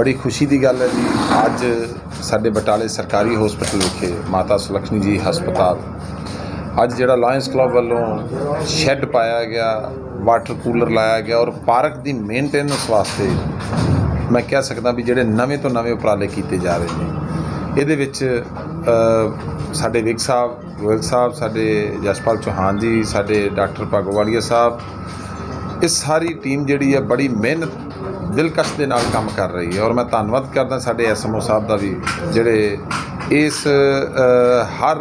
ਬੜੀ ਖੁਸ਼ੀ ਦੀ ਗੱਲ ਹੈ ਜੀ। ਅੱਜ ਸਾਡੇ ਬਟਾਲੇ ਸਰਕਾਰੀ ਹਸਪਤਾਲ ਵਿਖੇ ਮਾਤਾ ਸੁਲੱਖਣੀ ਜੀ ਹਸਪਤਾਲ। ਅੱਜ ਜਿਹੜਾ ਲਾਇਨਸ ਕਲੱਬ ਵੱਲੋਂ ਸ਼ੈੱਡ ਪਾਇਆ ਗਿਆ ਵਾਟਰ ਕੂਲਰ ਲਾਇਆ ਗਿਆ ਔਰ ਪਾਰਕ ਦੀ ਮੇਨਟੇਨੈਂਸ ਵਾਸਤੇ ਮੈਂ ਕਹਿ ਸਕਦਾ ਵੀ ਜਿਹੜੇ ਨਵੇਂ ਤੋਂ ਨਵੇਂ ਉਪਰਾਲੇ ਕੀਤੇ ਜਾ ਰਹੇ ਨੇ। ਇਹਦੇ ਵਿੱਚ ਸਾਡੇ ਵਿਕ ਸਾਹਿਬ ਗੋਇਲ ਸਾਹਿਬ, ਸਾਡੇ ਜਸਪਾਲ ਚੌਹਾਨ ਜੀ, ਸਾਡੇ ਡਾਕਟਰ ਭਾਗੋਵਾਲੀਆ ਸਾਹਿਬ, ਇਹ ਸਾਰੀ ਟੀਮ ਜਿਹੜੀ ਹੈ ਬੜੀ ਮਿਹਨਤ ਦਿਲਕਸ਼ ਦੇ ਨਾਲ ਕੰਮ ਕਰ ਰਹੀ ਹੈ ਔਰ ਮੈਂ ਧੰਨਵਾਦ ਕਰਦਾ ਸਾਡੇ ਐਸਐਮਓ ਸਾਹਿਬ ਦਾ ਵੀ, ਜਿਹੜੇ ਇਸ ਹਰ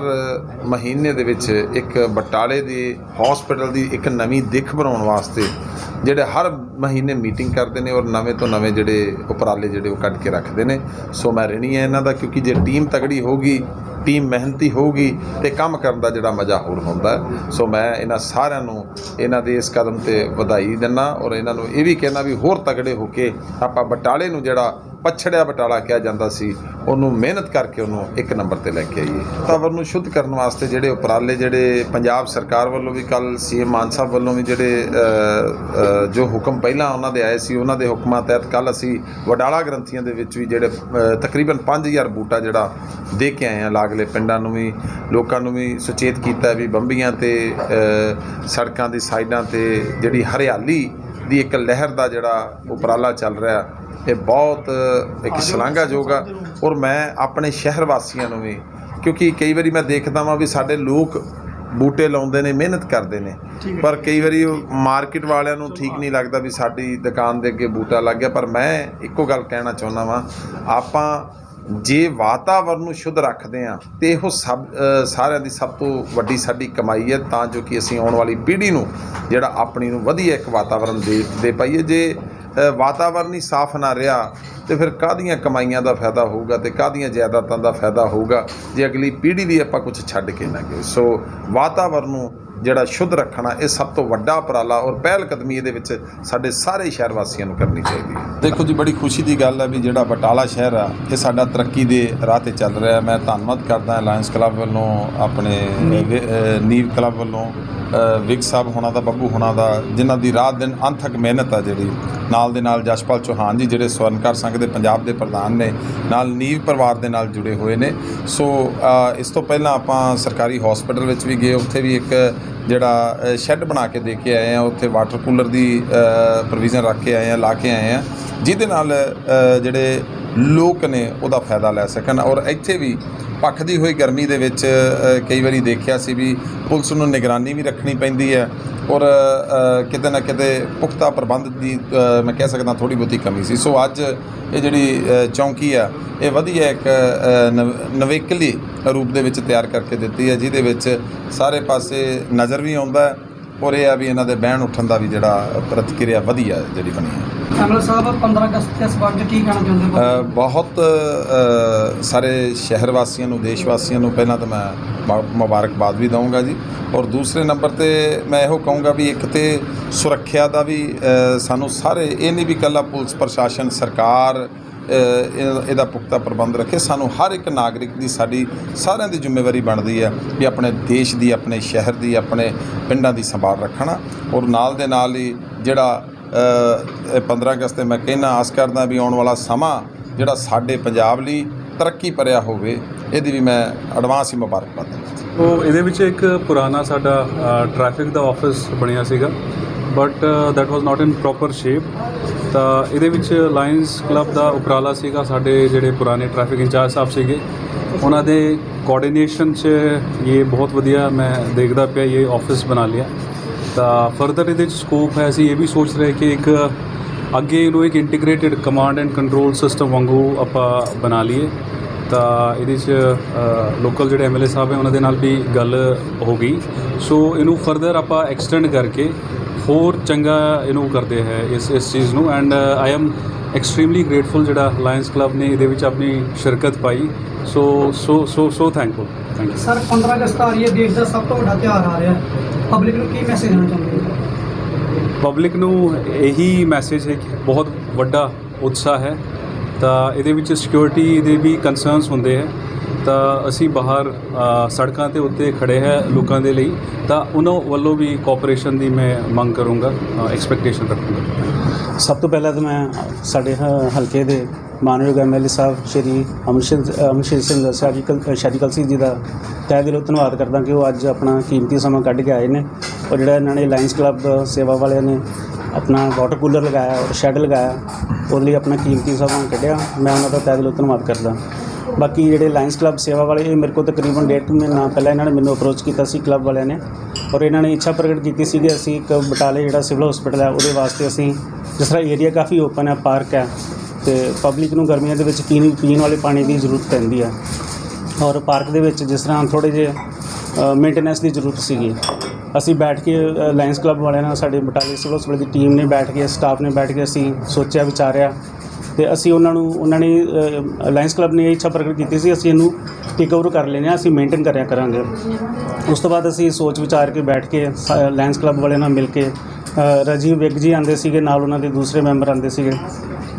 ਮਹੀਨੇ ਦੇ ਵਿੱਚ ਇੱਕ ਬਟਾਲੇ ਦੀ ਹਸਪੀਟਲ ਦੀ ਇੱਕ ਨਵੀਂ ਦਿੱਖ ਬਣਾਉਣ ਵਾਸਤੇ ਜਿਹੜੇ ਹਰ ਮਹੀਨੇ ਮੀਟਿੰਗ ਕਰਦੇ ਨੇ ਔਰ ਨਵੇਂ ਤੋਂ ਨਵੇਂ ਜਿਹੜੇ ਉਪਰਾਲੇ ਜਿਹੜੇ ਉਹ ਕੱਢ ਕੇ ਰੱਖਦੇ ਨੇ। ਸੋ ਮੈਂ ਰਹਿਣੀ ਹੈ ਇਹਨਾਂ ਦਾ, ਕਿਉਂਕਿ ਜੇ ਟੀਮ ਤਗੜੀ ਹੋਊਗੀ ਟੀਮ ਮਿਹਨਤੀ ਹੋਊਗੀ ਤੇ ਕੰਮ ਕਰਨ ਦਾ ਜਿਹੜਾ ਮਜ਼ਾ ਹੋਰ ਹੁੰਦਾ ਸੋ ਮੈਂ ਇਹਨਾਂ ਸਾਰਿਆਂ ਨੂੰ ਇਹਨਾਂ ਦੇ ਇਸ ਕਦਮ ਤੇ ਵਧਾਈ ਦਿੰਦਾ ਔਰ ਇਹਨਾਂ ਨੂੰ ਇਹ ਵੀ ਕਹਿਣਾ ਵੀ ਹੋਰ ਤਗੜੇ ਹੋ ਕੇ ਆਪਾਂ ਬਟਾਲੇ ਨੂੰ ਜਿਹੜਾ ਪਛੜਿਆ ਬਟਾਲਾ ਕਿਹਾ ਜਾਂਦਾ ਸੀ ਉਹਨੂੰ ਮਿਹਨਤ ਕਰਕੇ ਉਹਨੂੰ ਇੱਕ ਨੰਬਰ ਤੇ ਲੈ ਕੇ ਆਈਏ। ਵਾਤਾਵਰਨ ਨੂੰ ਸ਼ੁੱਧ ਕਰਨ ਵਾਸਤੇ ਜਿਹੜੇ ਉਪਰਾਲੇ ਜਿਹੜੇ ਪੰਜਾਬ ਸਰਕਾਰ ਵੱਲੋਂ ਵੀ ਕੱਲ ਸੀਐਮ ਮਾਨ ਸਾਹਿਬ ਵੱਲੋਂ ਵੀ ਜਿਹੜੇ ਜੋ ਹੁਕਮ ਪਹਿਲਾਂ ਉਹਨਾਂ ਦੇ ਆਏ ਸੀ ਉਹਨਾਂ ਦੇ ਹੁਕਮਾਂ ਤਹਿਤ ਕੱਲ ਅਸੀਂ ਵਡਾਲਾ ਗ੍ਰੰਥੀਆਂ ਦੇ ਵਿੱਚ ਵੀ ਜਿਹੜੇ ਅ, ਤਕਰੀਬਨ 5000 ਬੂਟਾ ਜਿਹੜਾ ਦੇ ਕੇ ਆਏ ਆ ਲਾਗਲੇ ਪਿੰਡਾਂ ਨੂੰ ਵੀ ਲੋਕਾਂ ਨੂੰ ਵੀ ਸੁਚੇਤ ਕੀਤਾ ਵੀ ਬੰਬੀਆਂ ਤੇ ਸੜਕਾਂ ਦੀ ਸਾਈਡਾਂ ਤੇ ਜਿਹੜੀ ਹਰਿਆਲੀ ਦੀ ਇੱਕ ਲਹਿਰ ਦਾ ਜਿਹੜਾ ਉਪਰਾਲਾ ਚੱਲ ਰਿਹਾ ਇਹ ਬਹੁਤ ਇੱਕ ਸ਼ਲਾਘਾਯੋਗ ਆ। ਔਰ ਮੈਂ ਆਪਣੇ ਸ਼ਹਿਰ ਵਾਸੀਆਂ ਨੂੰ ਵੀ ਕਿਉਂਕਿ ਕਈ ਵਾਰੀ ਮੈਂ ਦੇਖਦਾ ਵਾਂ ਵੀ ਸਾਡੇ ਲੋਕ ਬੂਟੇ ਲਾਉਂਦੇ ਨੇ ਮਿਹਨਤ ਕਰਦੇ ਨੇ। ਪਰ ਕਈ ਵਾਰੀ ਮਾਰਕੀਟ ਵਾਲਿਆਂ ਨੂੰ ਠੀਕ ਨਹੀਂ ਲੱਗਦਾ ਵੀ ਸਾਡੀ ਦੁਕਾਨ ਦੇ ਅੱਗੇ ਬੂਟਾ ਲੱਗ ਗਿਆ। ਪਰ ਮੈਂ ਇੱਕੋ ਗੱਲ ਕਹਿਣਾ ਚਾਹੁੰਦਾ ਵਾਂ ਆਪਾਂ ਜੇ ਵਾਤਾਵਰਨ ਨੂੰ ਸ਼ੁੱਧ ਰੱਖਦੇ ਆ ਤੇ ਇਹੋ ਸਭ ਸਾਰਿਆਂ ਦੀ ਸਭ ਤੋਂ ਵੱਡੀ ਸਾਡੀ ਕਮਾਈ ਹੈ, ਤਾਂ ਜੋ ਕਿ ਅਸੀਂ ਆਉਣ ਵਾਲੀ ਪੀੜ੍ਹੀ ਨੂੰ ਜਿਹੜਾ ਆਪਣੀ ਨੂੰ ਵਧੀਆ ਇੱਕ ਵਾਤਾਵਰਨ ਦੇ ਦੇ ਪਾਈਏ। ਜੇ ਵਾਤਾਵਰਨ ਹੀ ਸਾਫ਼ ਨਾ ਰਿਹਾ ਤੇ ਫਿਰ ਕਾਹਦੀਆਂ ਕਮਾਈਆਂ ਦਾ ਫਾਇਦਾ ਹੋਊਗਾ ਤੇ ਕਾਹਦੀਆਂ ਜਾਇਦਾਦਾਂ ਦਾ ਫਾਇਦਾ ਹੋਊਗਾ, ਜੇ ਅਗਲੀ ਪੀੜ੍ਹੀ ਲਈ ਆਪਾਂ ਕੁਝ ਛੱਡ ਕੇ ਨਾ ਗਏ। ਸੋ ਵਾਤਾਵਰਨ ਨੂੰ ਜਿਹੜਾ ਸ਼ੁੱਧ ਰੱਖਣਾ ਇਹ ਸਭ ਤੋਂ ਵੱਡਾ ਉਪਰਾਲਾ ਔਰ ਪਹਿਲ ਕਦਮੀ ਇਹਦੇ ਵਿੱਚ ਸਾਡੇ ਸਾਰੇ ਸ਼ਹਿਰ ਵਾਸੀਆਂ ਨੂੰ ਕਰਨੀ ਚਾਹੀਦੀ ਹੈ। ਦੇਖੋ ਜੀ ਬੜੀ ਖੁਸ਼ੀ ਦੀ ਗੱਲ ਹੈ ਵੀ ਜਿਹੜਾ ਬਟਾਲਾ ਸ਼ਹਿਰ ਆ ਇਹ ਸਾਡਾ ਤਰੱਕੀ ਦੇ ਰਾਹ ਤੇ ਚੱਲ ਰਿਹਾ ਮੈਂ ਧੰਨਵਾਦ ਕਰਦਾ ਅਲਾਇੰਸ ਕਲੱਬ ਵੱਲੋਂ ਆਪਣੇ ਨੀਵ ਕਲੱਬ ਵੱਲੋਂ ਵਿਕ ਸਾਹਿਬ ਹੋਣਾ ਦਾ ਬੱਬੂ ਹੋਣਾ ਦਾ ਜਿਨ੍ਹਾਂ ਦੀ ਰਾਤ ਦਿਨ ਅੰਥਕ ਮਿਹਨਤ ਆ ਜਿਹੜੀ ਨਾਲ ਦੇ ਨਾਲ ਜਸ਼ਪਾਲ ਚੌਹਾਨ ਜੀ ਜਿਹੜੇ ਸਵਰਨਕਾਰ ਸੰਘ ਦੇ ਪੰਜਾਬ ਦੇ ਪ੍ਰਧਾਨ ਨੇ, ਨਾਲ ਨੀਵ ਪਰਿਵਾਰ ਦੇ ਨਾਲ ਜੁੜੇ ਹੋਏ ਨੇ। ਸੋ ਇਸ ਤੋਂ ਪਹਿਲਾਂ ਆਪਾਂ ਸਰਕਾਰੀ ਹਸਪੀਟਲ ਵਿੱਚ ਵੀ ਗਏ, ਉੱਥੇ ਵੀ ਇੱਕ ਜਿਹੜਾ ਸ਼ੈੱਡ ਬਣਾ ਕੇ ਦੇ ਕੇ ਆਏ ਆ ਉੱਥੇ ਵਾਟਰ ਕੂਲਰ ਦੀ ਪ੍ਰੋਵੀਜ਼ਨ ਰੱਖ ਕੇ ਆਏ ਆ ਲਾ ਕੇ ਆਏ ਆ ਜਿਹਦੇ ਨਾਲ ਜਿਹੜੇ ਲੋਕ ਨੇ ਉਹਦਾ ਫਾਇਦਾ ਲੈ ਸਕਣ ਔਰ ਇੱਥੇ ਵੀ ਪੱਖਦੀ ਹੋਈ ਗਰਮੀ ਦੇ ਵਿੱਚ ਕਈ ਵਾਰੀ ਦੇਖਿਆ ਸੀ ਵੀ ਪੁਲਿਸ ਨੂੰ ਨਿਗਰਾਨੀ ਵੀ ਰੱਖਣੀ ਪੈਂਦੀ ਹੈ। ਔਰ ਕਿਤੇ ਨਾ ਕਿਤੇ ਪੁਖਤਾ ਪ੍ਰਬੰਧ ਦੀ ਮੈਂ ਕਹਿ ਸਕਦਾ ਥੋੜੀ ਬਹੁਤੀ ਕਮੀ ਸੀ। ਸੋ ਅੱਜ ਇਹ ਜਿਹੜੀ ਚੌਂਕੀ ਆ, ਇਹ ਵਧੀਆ ਇੱਕ ਨਵ- ਨਵੇਕਲੀ ਰੂਪ ਦੇ ਵਿੱਚ ਤਿਆਰ ਕਰਕੇ ਦਿੱਤੀ ਹੈ, ਜਿਹਦੇ ਵਿੱਚ ਸਾਰੇ ਪਾਸੇ ਨਜ਼ਰ ਵੀ ਆਉਂਦਾ ਹੈ। ਔਰ ਇਹ ਆ ਵੀ ਇਹਨਾਂ ਦੇ ਬਹਿਣ ਉੱਠਣ ਦਾ ਵੀ ਜਿਹੜਾ ਪ੍ਰਤੀਕਿਰਿਆ ਵਧੀਆ ਜਿਹੜੀ ਬਣੀ ਹੈ। ਐਮਐਲ ਸਾਹਿਬ 15 ਅਗਸਤ ਦੇ ਸਬੰਧ ਕੀ ਕਹਿਣਾ ਚਾਹੁੰਦੇ ਹੋ? ਬਹੁਤ ਸਾਰੇ ਸ਼ਹਿਰ ਵਾਸੀਆਂ ਨੂੰ ਦੇਸ਼ ਵਾਸੀਆਂ ਨੂੰ ਪਹਿਲਾਂ ਤਾਂ ਮੈਂ ਮੁਬਾਰਕਬਾਦ ਵੀ ਦਊਂਗਾ ਜੀ। ਔਰ ਦੂਸਰੇ ਨੰਬਰ ਤੇ ਮੈਂ ਇਹੋ ਕਹੂੰਗਾ ਵੀ ਇੱਕ ਤੇ ਸੁਰੱਖਿਆ ਦਾ ਵੀ ਸਾਨੂੰ ਸਾਰੇ ਇਹ ਨਹੀਂ ਵੀ ਇਕੱਲਾ ਪੁਲਿਸ ਪ੍ਰਸ਼ਾਸਨ ਸਰਕਾਰ ਇਹਦਾ ਪੁਖਤਾ ਪ੍ਰਬੰਧ ਰੱਖੇ। ਸਾਨੂੰ ਹਰ ਇੱਕ ਨਾਗਰਿਕ ਦੀ ਸਾਡੀ ਸਾਰਿਆਂ ਦੀ ਜ਼ਿੰਮੇਵਾਰੀ ਬਣਦੀ ਹੈ ਵੀ ਆਪਣੇ ਦੇਸ਼ ਦੀ ਆਪਣੇ ਸ਼ਹਿਰ ਦੀ ਆਪਣੇ ਪਿੰਡਾਂ ਦੀ ਸੰਭਾਲ ਰੱਖਣਾ। ਔਰ ਨਾਲ ਦੇ ਨਾਲ ਹੀ ਜਿਹੜਾ ਅ, 15 ਅਗਸਤ ਤੇ ਮੈਂ ਕਹਿਣਾ ਆਸ ਕਰਦਾ ਵੀ ਆਉਣ ਵਾਲਾ ਸਮਾਂ ਜਿਹੜਾ ਸਾਡੇ ਪੰਜਾਬ ਲਈ ਤਰੱਕੀ ਭਰਿਆ ਹੋਵੇ ਇਹਦੀ ਵੀ ਮੈਂ ਐਡਵਾਂਸ ਹੀ ਮੁਬਾਰਕਬਾਦ ਦਿੰਦਾ। ਉਹ ਇਹਦੇ ਵਿੱਚ ਇੱਕ ਪੁਰਾਣਾ ਸਾਡਾ ਟ੍ਰੈਫਿਕ ਦਾ ਆਫਿਸ ਬਣਿਆ ਸੀਗਾ। But that was not in proper shape ਤਾਂ ਇਹਦੇ ਵਿੱਚ ਲਾਇਨਸ ਕਲੱਬ ਦਾ ਉਪਰਾਲਾ ਸੀਗਾ, ਸਾਡੇ ਜਿਹੜੇ ਪੁਰਾਣੇ ਟ੍ਰੈਫਿਕ ਇੰਚਾਰਜ ਸਾਹਿਬ ਸੀਗੇ, ਉਹਨਾਂ ਦੇ ਕੋਆਰਡੀਨੇਸ਼ਨ 'ਚ ਇਹ ਬਹੁਤ ਵਧੀਆ ਮੈਂ ਦੇਖਦਾ ਪਿਆ, ਇਹ ਆਫਿਸ ਬਣਾ ਲਿਆ। ਤਾਂ ਫਰਦਰ ਇਹਦੇ 'ਚ ਸਕੋਪ ਹੈ, ਅਸੀਂ ਇਹ ਵੀ ਸੋਚ ਰਹੇ ਕਿ ਇੱਕ ਅੱਗੇ ਇਹਨੂੰ ਇੱਕ integrated command and control system ਵਾਂਗੂ ਆਪਾਂ ਬਣਾ ਲਈਏ। ਤਾਂ ਇਹਦੇ 'ਚ ਲੋਕਲ ਜਿਹੜੇ ਐਮਐਲਏ ਸਾਹਿਬ ਹੈ, ਉਹਨਾਂ ਦੇ ਨਾਲ ਵੀ ਗੱਲ ਹੋ ਗਈ। ਸੋ ਇਹਨੂੰ ਫਰਦਰ ਆਪਾਂ ਐਕਸਟੈਂਡ ਕਰਕੇ ਹੋਰ ਚੰਗਾ ਇਹਨੂੰ ਕਰਦੇ ਹੈ ਇਸ ਇਸ ਚੀਜ਼ ਨੂੰ। And I am extremely grateful ਜਿਹੜਾ ਲਾਇਨਸ ਕਲੱਬ ਨੇ ਇਹਦੇ ਵਿੱਚ ਆਪਣੀ ਸ਼ਿਰਕਤ ਪਾਈ। So so so so thankful thank you sir 15 ਅਗਸਤ ਆ ਰਹੀ ਹੈ ਦੇਸ਼ ਦਾ ਸਭ ਤੋਂ ਵੱਡਾ ਤਿਉਹਾਰ ਆ ਰਿਹਾ ਹੈ। ਪਬਲਿਕ ਨੂੰ ਕੀ ਮੈਸੇਜ ਦੇਣਾ ਚਾਹੁੰਦੇ ਹੋ? ਪਬਲਿਕ ਨੂੰ ਇਹੀ ਮੈਸੇਜ ਹੈ ਕਿ ਬਹੁਤ ਵੱਡਾ ਉਤਸ਼ਾਹ ਹੈ। ਤਾਂ ਇਹਦੇ ਵਿੱਚ ਸਿਕਿਉਰਿਟੀ ਦੇ ਵੀ ਕੰਸਰਨਸ ਹੁੰਦੇ ਹੈ। ਤਾਂ ਅਸੀਂ ਬਾਹਰ ਸੜਕਾਂ ਤੇ ਉੱਤੇ ਖੜੇ ਹੈ ਲੋਕਾਂ ਦੇ ਲਈ, ਤਾਂ ਉਹਨਾਂ ਵੱਲੋਂ ਵੀ ਕੋਆਪਰੇਸ਼ਨ ਦੀ ਮੈਂ ਮੰਗ ਕਰੂੰਗਾ ਐਕਸਪੈਕਟੇਸ਼ਨ ਰੱਖੂੰਗਾ। ਸਭ ਤੋਂ ਪਹਿਲਾਂ ਤਾਂ ਮੈਂ ਸਾਡੇ ਹ- ਹਲਕੇ ਦੇ ਮਾਨਯੋਗ ਐਮਐਲਏ ਸਾਹਿਬ, ਸ਼੍ਰੀ ਅਮਰਸ਼ੀਰ ਅਮਰਸ਼ੀਰ ਸਿੰਘ ਸਰਜੀਕਲ ਸ਼ੈਰੀਕਲ ਸਿੰਘ ਜੀ ਦਾ ਤਹਿ ਦਿਲੋਂ ਧੰਨਵਾਦ ਕਰਦਾ ਕਿ ਉਹ ਅੱਜ ਆਪਣਾ ਕੀਮਤੀ ਸਮਾਂ ਕੱਢ ਕੇ ਆਏ ਨੇ। ਔਰ ਜਿਹੜਾ ਇਹਨਾਂ ਨੇ ਲਾਇਨਸ ਕਲੱਬ ਸੇਵਾ ਵਾਲਿਆਂ ਨੇ ਆਪਣਾ ਵਾਟਰ ਕੂਲਰ ਲਗਾਇਆ ਔਰ ਸ਼ੈੱਡ ਲਗਾਇਆ, ਉਹਦੇ ਲਈ ਆਪਣਾ ਕੀਮਤੀ ਸਮਾਂ ਕੱਢਿਆ। ਮੈਂ ਉਹਨਾਂ ਦਾ ਤਹਿ ਦਿਲੋਂ ਧੰਨਵਾਦ ਕਰਦਾ। ਬਾਕੀ ਜਿਹੜੇ ਲਾਇਨਸ ਕਲੱਬ ਸੇਵਾ ਵਾਲੇ, ਇਹ ਮੇਰੇ ਕੋਲ ਤਕਰੀਬਨ ਡੇਢ ਕੁ ਮਹੀਨਾ ਪਹਿਲਾਂ ਇਹਨਾਂ ਨੇ ਮੈਨੂੰ ਅਪਰੋਚ ਕੀਤਾ ਸੀ ਕਲੱਬ ਵਾਲਿਆਂ ਨੇ। ਔਰ ਇਹਨਾਂ ਨੇ ਇੱਛਾ ਪ੍ਰਗਟ ਕੀਤੀ ਸੀ ਕਿ ਅਸੀਂ ਇੱਕ ਬਟਾਲੇ ਜਿਹੜਾ ਸਿਵਲ ਹਸਪੀਟਲ ਹੈ, ਉਹਦੇ ਵਾਸਤੇ ਅਸੀਂ ਜਿਸ ਤਰ੍ਹਾਂ ਏਰੀਆ ਕਾਫੀ ਓਪਨ ਹੈ ਪਾਰਕ ਹੈ, ਤੇ ਪਬਲਿਕ ਨੂੰ ਗਰਮੀਆਂ ਦੇ ਵਿੱਚ ਪੀਣ ਪੀਣ ਵਾਲੇ ਪਾਣੀ ਦੀ ਜ਼ਰੂਰਤ ਪੈਂਦੀ ਹੈ। ਔਰ ਪਾਰਕ ਦੇ ਵਿੱਚ ਜਿਸ ਤਰ੍ਹਾਂ ਥੋੜੇ ਜਿਹੇ ਮੇਨਟੇਨੈਂਸ ਦੀ ਜ਼ਰੂਰਤ ਸੀਗੀ। ਅਸੀਂ ਬੈਠ ਕੇ ਲਾਇਨਸ ਕਲੱਬ ਵਾਲਿਆਂ ਨਾਲ, ਸਾਡੇ ਬਟਾਲੇ ਸਿਵਲ ਹਸਪੀਟਲ ਦੀ ਟੀਮ ਨੇ ਬੈਠ ਕੇ ਸਟਾਫ ਨੇ ਬੈਠ ਕੇ ਅਸੀਂ ਸੋਚਿਆ, ਵਿਚਾਰਿਆ ਤੇ ਅਸੀਂ ਉਹਨਾਂ ਨੂੰ, ਉਹਨਾਂ ਨੇ ਲਾਇਨਸ ਕਲੱਬ ਨੇ ਇਹ ਇੱਛਾ ਪ੍ਰਗਟ ਕੀਤੀ ਸੀ, ਅਸੀਂ ਇਹਨੂੰ ਟੇਕ ਓਵਰ ਕਰ ਲੈਣੇ ਆ ਅਸੀਂ ਮੇਨਟੇਨ ਕਰਿਆ ਕਰਾਂਗੇ। ਉਸ ਤੋਂ ਬਾਅਦ ਅਸੀਂ ਸੋਚ ਵਿਚਾਰ ਕੇ ਬੈਠ ਕੇ ਲਾਇਨਸ ਕਲੱਬ ਵਾਲਿਆਂ ਨਾਲ ਮਿਲ ਕੇ ਰਾਜੀਵ ਵਿਗ ਜੀ ਆਂਦੇ ਸੀਗੇ, ਨਾਲ ਉਹਨਾਂ ਦੇ ਦੂਸਰੇ ਮੈਂਬਰ ਆਂਦੇ ਸੀਗੇ।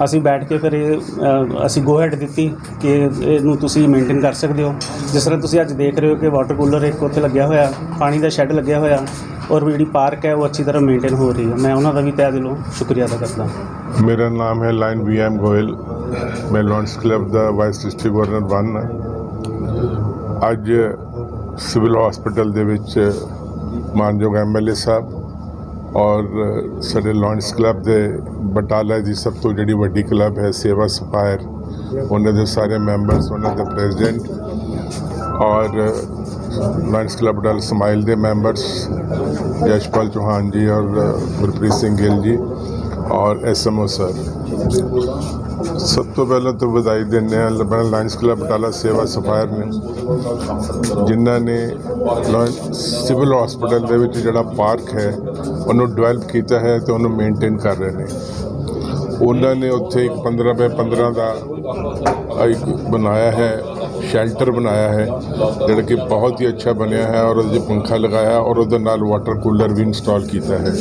ਅਸੀਂ ਬੈਠ ਕੇ ਫਿਰ ਇਹ ਅ, ਅਸੀਂ ਗੋਹੈਡ ਦਿੱਤੀ ਕਿ ਇਹਨੂੰ ਤੁਸੀਂ ਮੇਨਟੇਨ ਕਰ ਸਕਦੇ ਹੋ। ਜਿਸ ਤਰ੍ਹਾਂ ਤੁਸੀਂ ਅੱਜ ਦੇਖ ਰਹੇ ਹੋ ਕਿ ਵਾਟਰ ਕੂਲਰ ਇੱਕ ਉੱਥੇ ਲੱਗਿਆ ਹੋਇਆ ਪਾਣੀ ਦਾ ਸ਼ੈੱਡ ਲੱਗਿਆ ਹੋਇਆ ਔਰ ਜਿਹੜੀ ਪਾਰਕ ਹੈ ਉਹ ਅੱਛੀ ਤਰ੍ਹਾਂ ਮੇਨਟੇਨ ਹੋ ਰਹੀ ਹੈ। ਮੈਂ ਉਹਨਾਂ ਦਾ ਵੀ ਤਹਿ ਦਿਲੋਂ ਸ਼ੁਕਰੀਆ ਅਦਾ ਕਰਦਾ ਮੇਰਾ ਨਾਮ ਹੈ ਲਾਈਨ ਵੀ ਐਮ ਗੋਇਲ। ਮੈਂ ਲਾਂਚ ਕਲੱਬ ਦਾ ਵਾਈਸ ਡਿਸਟ੍ਰਿਕਟ ਗਵਰਨਰ ਬਣ ਹਾਂ ਅੱਜ ਸਿਵਲ ਹਸਪੀਟਲ ਦੇ ਵਿੱਚ ਮਾਨਯੋਗ ਐਮਐਲਏ ਸਾਹਿਬ ਔਰ ਸਾਡੇ ਲਾਂਚ ਕਲੱਬ ਦੇ ਬਟਾਲਾ ਦੀ ਸਭ ਤੋਂ ਜਿਹੜੀ ਵੱਡੀ ਕਲੱਬ ਹੈ ਸੇਵਾ ਸਫਾਇਰ ਉਹਨਾਂ ਦੇ ਸਾਰੇ ਮੈਂਬਰਸ, ਉਹਨਾਂ ਦੇ ਪ੍ਰੈਜ਼ੀਡੈਂਟ ਔਰ ਲਾਇਨਸ ਕਲੱਬ ਬਟਾਲਾ ਸਮਾਈਲ ਦੇ ਮੈਂਬਰਸ, ਯਸ਼ਪਾਲ ਚੌਹਾਨ ਜੀ ਔਰ ਗੁਰਪ੍ਰੀਤ ਸਿੰਘ ਗਿੱਲ ਜੀ ਔਰ ਐਸਐਮਓ ਸਰ ਸਭ ਤੋਂ ਪਹਿਲਾਂ ਤਾਂ ਵਧਾਈ ਦਿੰਦੇ ਹਾਂ ਲਬਨ ਲਾਇਨਸ ਕਲੱਬ ਬਟਾਲਾ ਸੇਵਾ, ਸਫਾਇਰ ਨੇ, ਜਿਨ੍ਹਾਂ ਨੇ ਲਾਇਨ- ਸਿਵਲ ਹਸਪੀਟਲ ਦੇ ਵਿੱਚ ਜਿਹੜਾ ਪਾਰਕ ਹੈ, ਉਹਨੂੰ ਡਿਵੈਲਪ ਕੀਤਾ ਹੈ ਤੇ ਉਹਨੂੰ ਮੇਨਟੇਨ ਕਰ ਰਹੇ ਨੇ। ਉਹਨਾਂ ਨੇ ਉੱਥੇ ਇੱਕ 15 ਬਾਏ 15 ਦਾ ਇੱਕ ਬਣਾਇਆ ਹੈ, ਸ਼ੈਲਟਰ ਬਣਾਇਆ ਹੈ, ਜਿਹੜਾ ਕਿ ਬਹੁਤ ਹੀ ਅੱਛਾ ਬਣਿਆ ਹੈ ਔਰ ਉਹਦੇ 'ਚ ਪੰਖਾ ਲਗਾਇਆ ਔਰ ਉਹਦੇ ਨਾਲ ਵਾਟਰ ਕੂਲਰ ਵੀ ਇੰਸਟਾਲ ਕੀਤਾ ਹੈ।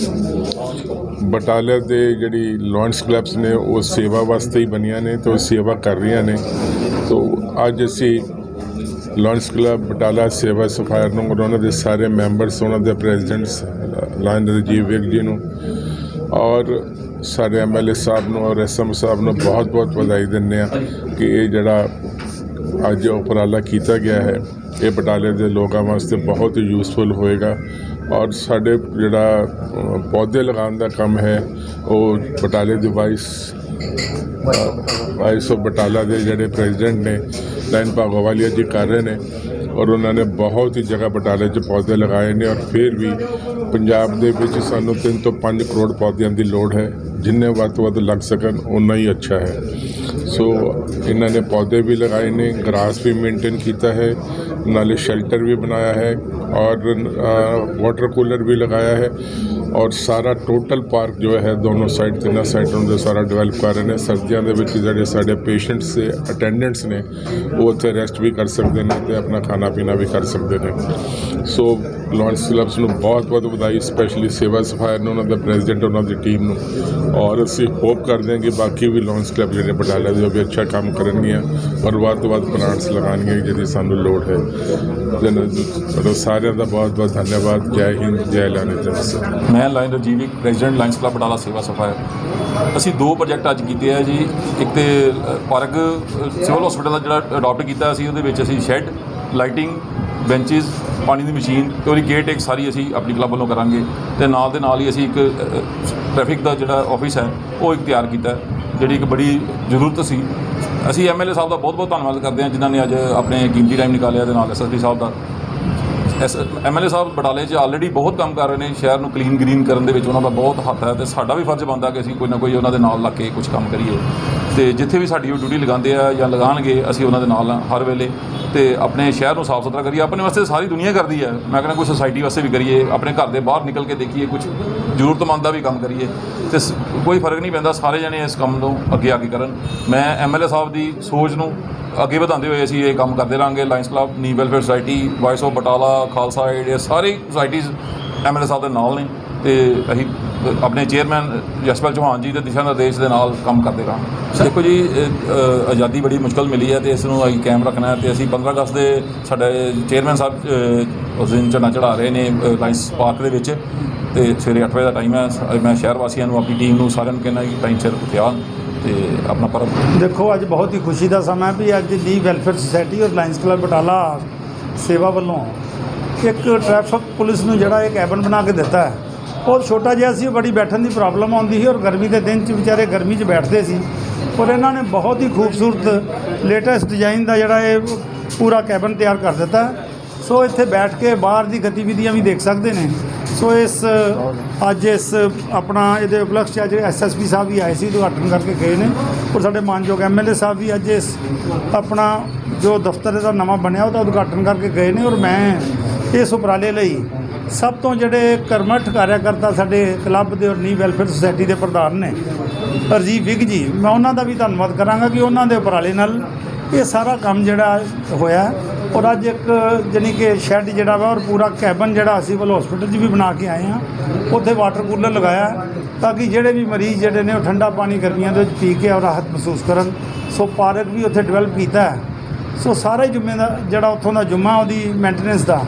ਬਟਾਲੇ ਦੇ ਜਿਹੜੀ ਲਾਂਚ ਕਲੱਬਸ ਨੇ, ਉਹ ਸੇਵਾ ਵਾਸਤੇ ਹੀ ਬਣੀਆਂ ਨੇ ਤੇ ਉਹ ਸੇਵਾ ਕਰ ਰਹੀਆਂ ਨੇ। ਤੋਂ ਅੱਜ ਅਸੀਂ ਲਾਂਚ ਕਲੱਬ ਬਟਾਲਾ ਸੇਵਾ ਸਫਾਇਰ ਨੂੰ, ਔਰ ਉਹਨਾਂ ਦੇ ਸਾਰੇ ਮੈਂਬਰਸ, ਉਹਨਾਂ ਦੇ ਪ੍ਰੈਜ਼ੀਡੈਂਟਸ, ਲਾਇਨ ਰਜੀਵ ਵਿਗ ਜੀ ਨੂੰ, ਔਰ ਸਾਡੇ ਐਮਐਲਏ ਸਾਹਿਬ ਨੂੰ, ਔਰ ਐਸਐਮ ਸਾਹਿਬ ਨੂੰ ਬਹੁਤ ਬਹੁਤ ਵਧਾਈ ਦਿੰਦੇ ਆ ਕਿ ਇਹ ਜਿਹੜਾ ਅੱਜ ਉਪਰਾਲਾ ਕੀਤਾ ਗਿਆ ਹੈ। ਇਹ ਬਟਾਲੇ ਦੇ ਲੋਕਾਂ ਵਾਸਤੇ ਬਹੁਤ ਹੀ ਯੂਸਫੁਲ ਹੋਏਗਾ। ਔਰ ਸਾਡੇ ਜਿਹੜਾ ਪੌਦੇ ਲਗਾਉਣ ਦਾ ਕੰਮ ਹੈ, ਉਹ ਬਟਾਲੇ ਦੇ ਵਾਈਸ ਵਾਈਸ ਆਫ ਬਟਾਲਾ ਦੇ ਜਿਹੜੇ ਪ੍ਰੈਜ਼ੀਡੈਂਟ ਨੇ ਲਾਈਨ ਭਾਗੋਵਾਲੀਆ ਜੀ ਕਰ ਰਹੇ ਨੇ। ਔਰ ਉਹਨਾਂ ਨੇ ਬਹੁਤ ਹੀ ਜਗ੍ਹਾ ਬਟਾਲੇ 'ਚ ਪੌਦੇ ਲਗਾਏ ਨੇ। ਔਰ ਫਿਰ ਵੀ ਪੰਜਾਬ ਦੇ ਵਿੱਚ ਸਾਨੂੰ 3 ਤੋਂ 5 ਕਰੋੜ ਪੌਦਿਆਂ ਦੀ ਲੋੜ ਹੈ। ਜਿੰਨੇ ਵੱਧ ਤੋਂ ਵੱਧ ਲੱਗ ਸਕਣ ਉਨਾ ਹੀ ਅੱਛਾ ਹੈ। ਸੋ ਇਹਨਾਂ ਨੇ ਪੌਦੇ ਵੀ ਲਗਾਏ ਨੇ ਗ੍ਰਾਸ ਵੀ ਮੇਨਟੇਨ ਕੀਤਾ ਹੈ ਨਾਲੇ ਸ਼ੈਲਟਰ ਵੀ ਬਣਾਇਆ ਹੈ ਔਰ ਵਾਟਰ ਕੂਲਰ ਵੀ ਲਗਾਇਆ ਹੈ ਔਰ ਸਾਰਾ ਟੋਟਲ ਪਾਰਕ ਜੋ ਹੈ ਦੋਨੋਂ ਸਾਈਡ ਤਿੰਨਾਂ ਸਾਈਡਾਂ ਦੇ ਸਾਰਾ ਡਿਵੈਲਪ ਕਰ ਰਹੇ ਨੇ ਸਰਦੀਆਂ ਦੇ ਵਿੱਚ ਜਿਹੜੇ ਸਾਡੇ ਪੇਸ਼ੈਂਟਸ ਤੇ ਅਟੈਂਡੈਂਟਸ ਨੇ ਉਹ ਉੱਥੇ ਰੈਸਟ ਵੀ ਕਰ ਸਕਦੇ ਨੇ ਤੇ ਆਪਣਾ ਖਾਣਾ ਪੀਣਾ ਵੀ ਕਰ ਸਕਦੇ ਨੇ ਸੋ ਲਾਂਚ ਕਲੱਬਸ ਨੂੰ ਬਹੁਤ ਬਹੁਤ ਵਧਾਈ ਸਪੈਸ਼ਲੀ ਸੇਵਾ ਸਫਾਇਰ ਨੂੰ ਉਹਨਾਂ ਦਾ ਪ੍ਰੈਜ਼ੀਡੈਂਟ ਉਹਨਾਂ ਦੀ ਟੀਮ ਨੂੰ। ਔਰ ਅਸੀਂ ਹੋਪ ਕਰਦੇ ਹਾਂ ਕਿ ਬਾਕੀ ਵੀ ਲਾਂਚ ਕਲੱਬ ਜਿਹੜੇ ਬਟਾਲਾ ਦੇ ਉਹ ਵੀ ਅੱਛਾ ਕੰਮ ਕਰਨਗੀਆਂ ਔਰ ਵੱਧ ਤੋਂ ਵੱਧ ਪਲਾਂਟਸ ਲਗਾਉਣਗੀਆਂ ਜਿਹਦੀ ਸਾਨੂੰ ਲੋੜ ਹੈ। ਜਨ ਸਾਰਿਆਂ ਦਾ ਬਹੁਤ ਬਹੁਤ ਧੰਨਵਾਦ। ਜੈ ਹਿੰਦ, ਜੈ ਲਾਨੇ ਜਨ ਮੈਂ ਲਾਇਨ ਰਜੀਵੀ ਪ੍ਰੈਜ਼ੀਡੈਂਟ ਲਾਇਨਸ ਕਲੱਬ ਬਟਾਲਾ ਸੇਵਾ ਸਫਾਇਰ। ਅਸੀਂ ਦੋ ਪ੍ਰੋਜੈਕਟ ਅੱਜ ਕੀਤੇ ਆ ਜੀ। ਇੱਕ ਤੇ ਪਾਰਕ ਸਿਵਲ ਹਸਪੀਟਲ ਦਾ ਜਿਹੜਾ ਅਡਾਪਟ ਕੀਤਾ ਅਸੀਂ, ਉਹਦੇ ਵਿੱਚ ਅਸੀਂ ਸ਼ੈੱਡ ਲਾਈਟਿੰਗ ਬੈਂਚਸ, ਪਾਣੀ ਦੀ ਮਸ਼ੀਨ ਤੇ ਉਹਦੀ ਗੇਟ ਇੱਕ ਸਾਰੀ ਅਸੀਂ ਆਪਣੀ ਕਲੱਬ ਵੱਲੋਂ ਕਰਾਂਗੇ ਤੇ ਨਾਲ ਦੇ ਨਾਲ ਹੀ ਅਸੀਂ ਇੱਕ ਟ੍ਰੈਫਿਕ ਦਾ ਜਿਹੜਾ ਆਫਿਸ ਹੈ, ਉਹ ਇੱਕ ਤਿਆਰ ਕੀਤਾ ਜਿਹੜੀ ਇੱਕ ਬੜੀ ਜ਼ਰੂਰਤ ਸੀ। ਅਸੀਂ ਐਮਐਲਏ ਸਾਹਿਬ ਦਾ ਬਹੁਤ ਬਹੁਤ ਧੰਨਵਾਦ ਕਰਦੇ ਹਾਂ ਜਿਨ੍ਹਾਂ ਨੇ ਅੱਜ ਆਪਣੇ ਕੀਮਤੀ ਟਾਈਮ ਨਿਕਾਲਿਆ ਤੇ ਨਾਲ ਐਸਐਸਪੀ ਸਾਹਿਬ ਦਾ। ਐਮਐਲਏ ਸਾਹਿਬ ਬਟਾਲੇ 'ਚ ਆਲਰੇਡੀ ਬਹੁਤ ਕੰਮ ਕਰ ਰਹੇ ਨੇ, ਸ਼ਹਿਰ ਨੂੰ ਕਲੀਨ ਗ੍ਰੀਨ ਕਰਨ ਦੇ ਵਿੱਚ ਉਹਨਾਂ ਦਾ ਬਹੁਤ ਹੱਥ ਹੈ ਤੇ ਸਾਡਾ ਵੀ ਫਰਜ਼ ਬਣਦਾ ਕਿ ਅਸੀਂ ਕੋਈ ਨਾ ਕੋਈ ਉਹਨਾਂ ਦੇ ਨਾਲ ਲੱਗ ਕੇ ਕੁਝ ਕੰਮ ਕਰੀਏ। ਤੇ ਜਿੱਥੇ ਵੀ ਸਾਡੀ ਉਹ ਡਿਊਟੀ ਲਗਾਉਂਦੇ ਆ ਜਾਂ ਲਗਾਉਣਗੇ, ਅਸੀਂ ਉਹਨਾਂ ਦੇ ਨਾਲ ਹਾਂ ਹਰ ਵੇਲੇ। ਤੇ ਆਪਣੇ ਸ਼ਹਿਰ ਨੂੰ ਸਾਫ਼ ਸੁਥਰਾ ਕਰੀਏ। ਆਪਣੇ ਵਾਸਤੇ ਸਾਰੀ ਦੁਨੀਆ ਕਰਦੀ ਹੈ। ਮੈਂ ਕਹਿੰਦਾ ਕੋਈ ਸੁਸਾਇਟੀ ਵਾਸਤੇ ਵੀ ਕਰੀਏ, ਆਪਣੇ ਘਰ ਦੇ ਬਾਹਰ ਨਿਕਲ ਕੇ ਦੇਖੀਏ ਕੁਝ ਜ਼ਰੂਰਤਮੰਦ ਦਾ ਵੀ ਕੰਮ ਕਰੀਏ। ਤੇ ਸ- ਕੋਈ ਫ਼ਰਕ ਨਹੀਂ ਪੈਂਦਾ, ਸਾਰੇ ਜਣੇ ਇਸ ਕੰਮ ਨੂੰ ਅੱਗੇ ਆ ਕੇ ਕਰਨ ਮੈਂ ਐਮਐਲਏ ਸਾਹਿਬ ਦੀ ਸੋਚ ਨੂੰ ਅੱਗੇ ਵਧਾਉਂਦੇ ਹੋਏ ਅਸੀਂ ਇਹ ਕੰਮ ਕਰਦੇ ਰਹਾਂਗੇ ਲਾਇਨਸ ਕਲੱਬ ਨੀ welfare society voice of Batala Khalsa aid ਇਹ ਸਾਰੀ ਸੁਸਾਇਟੀਜ਼ ਐਮਐਲਏ ਸਾਹਿਬ ਦੇ ਨਾਲ ਨੇ ਤੇ ਅਸੀਂ ਆਪਣੇ ਚੇਅਰਮੈਨ ਜਸਪਾਲ ਚੌਹਾਨ ਜੀ ਦੇ ਦਿਸ਼ਾ ਨਿਰਦੇਸ਼ ਦੇ ਨਾਲ ਕੰਮ ਕਰਦੇ ਰਹਾਂ ਦੇਖੋ ਜੀ ਆਜ਼ਾਦੀ ਬੜੀ ਮੁਸ਼ਕਲ ਮਿਲੀ ਹੈ ਤੇ ਇਸ ਨੂੰ ਅਸੀਂ ਕਾਇਮ ਰੱਖਣਾ ਹੈ ਤੇ ਅਸੀਂ 15 ਅਗਸਤ ਦੇ ਸਾਡੇ ਚੇਅਰਮੈਨ ਸਾਹਿਬ ਉਸ ਦਿਨ ਝੰਡਾ ਚੜਾ ਰਹੇ ਨੇ ਲਾਇੰਸ ਪਾਰਕ ਦੇ ਵਿੱਚ ਤੇ ਸਵੇਰੇ 8 ਵਜੇ ਦਾ ਟਾਈਮ ਹੈ। ਮੈਂ ਸ਼ਹਿਰ ਵਾਸੀਆਂ ਨੂੰ ਆਪਣੀ ਟੀਮ ਨੂੰ ਸਾਰਿਆਂ ਨੂੰ ਕਹਿੰਦਾ ਕਿ ਟਾਈਮ ਸਿਰ ਤਿਆਰ ਤੇ ਆਪਣਾ ਪਰਬ ਦੇਖੋ, ਅੱਜ ਬਹੁਤ ਹੀ ਖੁਸ਼ੀ ਦਾ ਸਮਾਂ ਹੈ ਵੀ ਅੱਜ ਦੀ ਵੈਲਫੇਅਰ ਸੁਸਾਇਟੀ ਔਰ ਲਾਇਨਸ ਕਲੱਬ ਬਟਾਲਾ ਸੇਵਾ ਵੱਲੋਂ ਇੱਕ ਟ੍ਰੈਫਿਕ ਪੁਲਿਸ ਨੂੰ ਜਿਹੜਾ ਇਹ ਕੈਬਨ ਬਣਾ ਕੇ ਦਿੱਤਾ ਹੈ। ਬਹੁਤ ਛੋਟਾ ਜਿਹਾ ਸੀ ਬੜੀ ਬੈਠਣ ਦੀ ਪ੍ਰੋਬਲਮ ਆਉਂਦੀ ਸੀ ਔਰ ਗਰਮੀ ਦੇ ਦਿਨ 'ਚ ਵਿਚਾਰੇ ਗਰਮੀ 'ਚ ਬੈਠਦੇ ਸੀ। ਔਰ ਇਹਨਾਂ ਨੇ ਬਹੁਤ ਹੀ ਖੂਬਸੂਰਤ ਲੇਟੈਸਟ ਡਿਜ਼ਾਈਨ ਦਾ ਜਿਹੜਾ ਇਹ ਪੂਰਾ ਕੈਬਨ ਤਿਆਰ ਕਰ ਦਿੱਤਾ। ਸੋ ਇੱਥੇ ਬੈਠ ਕੇ ਬਾਹਰ ਦੀ ਗਤੀਵਿਧੀਆਂ ਵੀ ਦੇਖ ਸਕਦੇ ਨੇ। ਸੋ ਇਸ, ਅੱਜ ਇਸ ਆਪਣਾ ਇਹਦੇ ਉਪਲਕਸ਼ 'ਚ ਅੱਜ ਐਸਐਸਪੀ ਸਾਹਿਬ ਵੀ ਆਏ ਸੀ, ਉਦਘਾਟਨ ਕਰਕੇ ਗਏ ਨੇ। ਔਰ ਸਾਡੇ ਮਾਨਯੋਗ ਐਮਐਲਏ ਸਾਹਿਬ ਵੀ ਅੱਜ ਇਸ ਆਪਣਾ ਜੋ ਦਫ਼ਤਰ ਇਹਦਾ ਨਵਾਂ ਬਣਿਆ, ਉਹਦਾ ਉਦਘਾਟਨ ਕਰਕੇ ਗਏ ਨੇ। ਔਰ ਮੈਂ ਇਸ ਉਪਰਾਲੇ ਲਈ ਸਭ ਤੋਂ ਜਿਹੜੇ ਕਰਮਠ ਕਾਰਿਆਕਰਤਾ ਸਾਡੇ ਕਲੱਬ ਦੇ ਔਰ ਨੀ ਵੈਲਫੇਅਰ ਸੁਸਾਇਟੀ ਦੇ ਪ੍ਰਧਾਨ ਨੇ ਅਰਜੀਤ ਵਿਗ ਜੀ, ਮੈਂ ਉਹਨਾਂ ਦਾ ਵੀ ਧੰਨਵਾਦ ਕਰਾਂਗਾ ਕਿ ਉਹਨਾਂ ਦੇ ਉਪਰਾਲੇ ਨਾਲ ਇਹ ਸਾਰਾ ਕੰਮ ਜਿਹੜਾ ਹੋਇਆ ਔਰ ਅੱਜ ਇੱਕ ਜਾਣੀ ਕਿ ਸ਼ੈੱਡ ਜਿਹੜਾ ਵਾ ਔਰ ਪੂਰਾ ਕੈਬਨ ਜਿਹੜਾ ਸਿਵਲ ਹਸਪੀਟਲ 'ਚ ਵੀ ਬਣਾ ਕੇ ਆਏ ਆ ਉੱਥੇ ਵਾਟਰ ਕੂਲਰ ਲਗਾਇਆ ਤਾਂ ਕਿ ਜਿਹੜੇ ਵੀ ਮਰੀਜ਼ ਜਿਹੜੇ ਨੇ ਉਹ ਠੰਡਾ ਪਾਣੀ ਗਰਮੀਆਂ ਦੇ ਵਿੱਚ ਪੀ ਕੇ ਔਰ ਰਾਹਤ ਮਹਿਸੂਸ ਕਰਨ। ਸੋ ਪਾਰਕ ਵੀ ਉੱਥੇ ਡਿਵੈਲਪ ਕੀਤਾ ਹੈ। ਸੋ ਸਾਰਾ ਹੀ ਦਾ ਜਿਹੜਾ ਉੱਥੋਂ ਦਾ ਜੁਮਾ ਉਹਦੀ ਮੇਨਟੇਨੈਂਸ ਦਾ,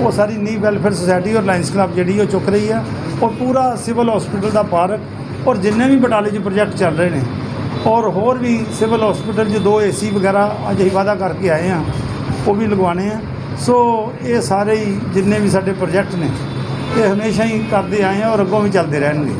ਉਹ ਸਾਰੀ ਨੀ ਵੈਲਫੇਅਰ ਸੁਸਾਇਟੀ ਔਰ ਲਾਇੰਸ ਕਲੱਬ ਜਿਹੜੀ ਉਹ ਚੁੱਕ ਰਹੀ ਹੈ। ਔਰ ਪੂਰਾ ਸਿਵਲ ਹਸਪੀਟਲ ਦਾ ਪਾਰਕ ਔਰ ਜਿੰਨੇ ਵੀ ਬਟਾਲੇ 'ਚ ਪ੍ਰੋਜੈਕਟ ਚੱਲ ਰਹੇ ਨੇ, ਔਰ ਹੋਰ ਵੀ ਸਿਵਲ ਹਸਪੀਟਲ 'ਚ ਦੋ ਏਸੀ ਵਗੈਰਾ ਅੱਜ ਹੀ ਵਾਅਦਾ ਕਰਕੇ ਆਏ ਆ ਉਹ ਵੀ ਲਗਵਾਉਣੇ ਆ। ਸੋ ਇਹ ਸਾਰੇ ਹੀ ਜਿੰਨੇ ਵੀ ਸਾਡੇ ਪ੍ਰੋਜੈਕਟ ਨੇ, ਇਹ ਹਮੇਸ਼ਾ ਹੀ ਕਰਦੇ ਆਏ ਆ ਔਰ ਅੱਗੋਂ ਵੀ ਚੱਲਦੇ ਰਹਿਣਗੇ।